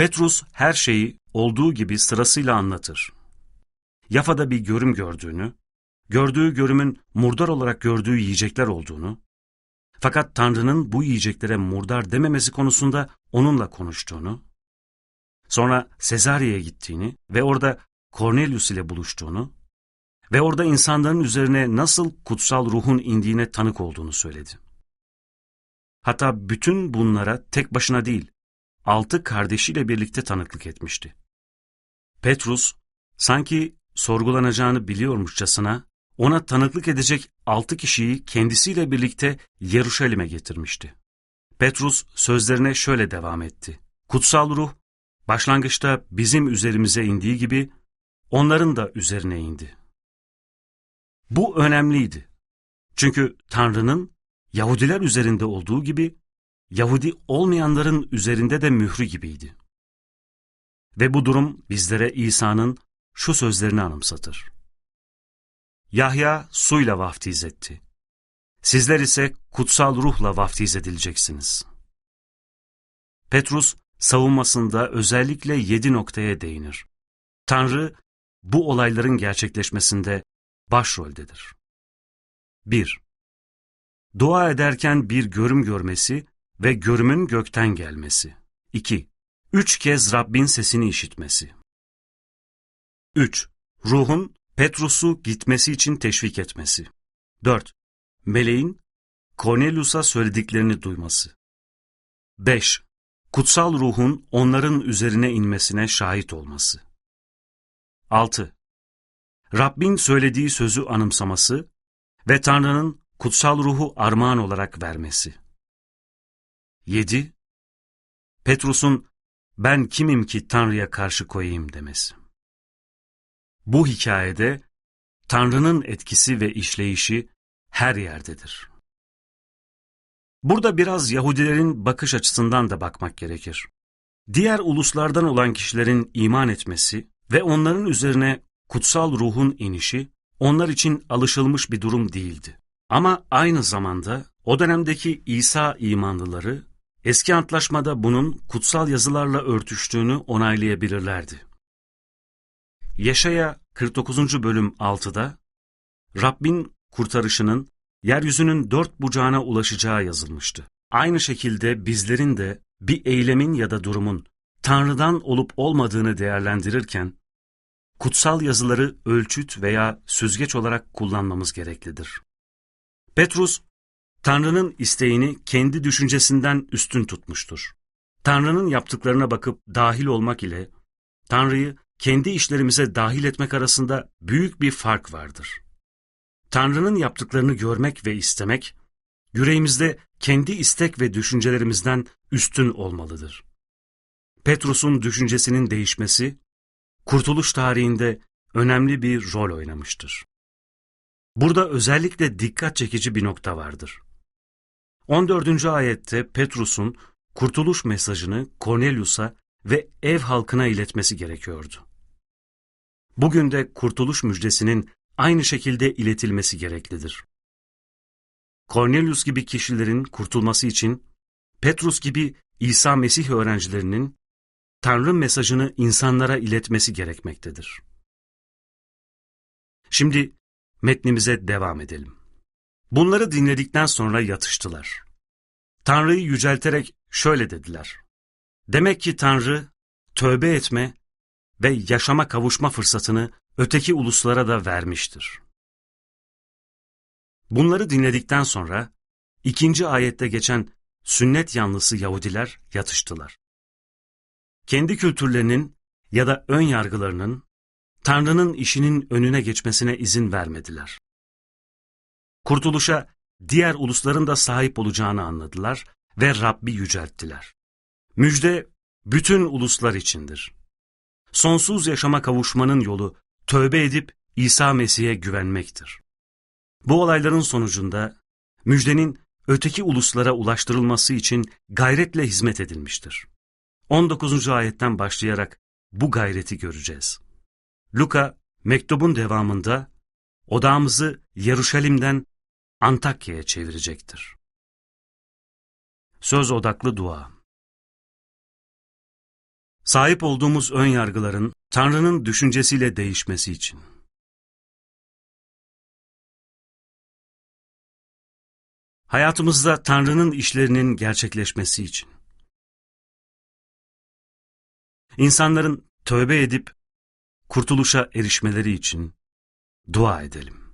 Petrus her şeyi olduğu gibi sırasıyla anlatır. Yafa'da bir görüm gördüğünü, gördüğü görümün murdar olarak gördüğü yiyecekler olduğunu, fakat Tanrı'nın bu yiyeceklere murdar dememesi konusunda onunla konuştuğunu, sonra Sezarya'ya gittiğini ve orada Cornelius ile buluştuğunu ve orada insanların üzerine nasıl kutsal ruhun indiğine tanık olduğunu söyledi. Hatta bütün bunlara tek başına değil, altı kardeşiyle birlikte tanıklık etmişti. Petrus, sanki sorgulanacağını biliyormuşçasına, ona tanıklık edecek altı kişiyi kendisiyle birlikte Yeruşalim'e getirmişti. Petrus sözlerine şöyle devam etti. Kutsal ruh, başlangıçta bizim üzerimize indiği gibi, onların da üzerine indi. Bu önemliydi. Çünkü Tanrı'nın Yahudiler üzerinde olduğu gibi, Yahudi olmayanların üzerinde de mührü gibiydi. Ve bu durum bizlere İsa'nın şu sözlerini anımsatır. Yahya suyla vaftiz etti. Sizler ise kutsal ruhla vaftiz edileceksiniz. Petrus savunmasında özellikle yedi noktaya değinir. Tanrı bu olayların gerçekleşmesinde başroldedir. 1. Dua ederken bir görüm görmesi ve görümün gökten gelmesi. 2. Üç kez Rabbin sesini işitmesi. 3. Ruhun Petrus'u gitmesi için teşvik etmesi. 4. Meleğin Cornelius'a söylediklerini duyması. 5. Kutsal ruhun onların üzerine inmesine şahit olması. 6. Rabbin söylediği sözü anımsaması ve Tanrı'nın kutsal ruhu armağan olarak vermesi. 7. Petrus'un ben kimim ki Tanrı'ya karşı koyayım demesi. Bu hikayede Tanrı'nın etkisi ve işleyişi her yerdedir. Burada biraz Yahudilerin bakış açısından da bakmak gerekir. Diğer uluslardan olan kişilerin iman etmesi ve onların üzerine kutsal ruhun inişi onlar için alışılmış bir durum değildi. Ama aynı zamanda o dönemdeki İsa imanlıları eski antlaşmada bunun kutsal yazılarla örtüştüğünü onaylayabilirlerdi. Yaşaya 49. bölüm 6'da Rabbin kurtarışının yeryüzünün dört bucağına ulaşacağı yazılmıştı. Aynı şekilde bizlerin de bir eylemin ya da durumun Tanrı'dan olup olmadığını değerlendirirken kutsal yazıları ölçüt veya süzgeç olarak kullanmamız gereklidir. Petrus, Tanrı'nın isteğini kendi düşüncesinden üstün tutmuştur. Tanrı'nın yaptıklarına bakıp dahil olmak ile Tanrı'yı kendi işlerimize dahil etmek arasında büyük bir fark vardır. Tanrı'nın yaptıklarını görmek ve istemek, yüreğimizde kendi istek ve düşüncelerimizden üstün olmalıdır. Petrus'un düşüncesinin değişmesi, kurtuluş tarihinde önemli bir rol oynamıştır. Burada özellikle dikkat çekici bir nokta vardır. 14. ayette Petrus'un kurtuluş mesajını Cornelius'a ve ev halkına iletmesi gerekiyordu. Bugün de kurtuluş müjdesinin aynı şekilde iletilmesi gereklidir. Cornelius gibi kişilerin kurtulması için Petrus gibi İsa Mesih öğrencilerinin Tanrı mesajını insanlara iletmesi gerekmektedir. Şimdi metnimize devam edelim. Bunları dinledikten sonra yatıştılar. Tanrı'yı yücelterek şöyle dediler. Demek ki Tanrı tövbe etme ve yaşama kavuşma fırsatını öteki uluslara da vermiştir. Bunları dinledikten sonra ikinci ayette geçen sünnet yanlısı Yahudiler yatıştılar. Kendi kültürlerinin ya da ön yargılarının Tanrı'nın işinin önüne geçmesine izin vermediler. Kurtuluşa diğer ulusların da sahip olacağını anladılar ve Rabbi yücelttiler. Müjde bütün uluslar içindir. Sonsuz yaşama kavuşmanın yolu tövbe edip İsa Mesih'e güvenmektir. Bu olayların sonucunda müjdenin öteki uluslara ulaştırılması için gayretle hizmet edilmiştir. 19. ayetten başlayarak bu gayreti göreceğiz. Luka mektubun devamında odağımızı Yeruşalim'den Antakya'ya çevirecektir. Söz odaklı dua Sahip olduğumuz ön yargıların Tanrı'nın düşüncesiyle değişmesi için. Hayatımızda Tanrı'nın işlerinin gerçekleşmesi için. İnsanların tövbe edip kurtuluşa erişmeleri için dua edelim.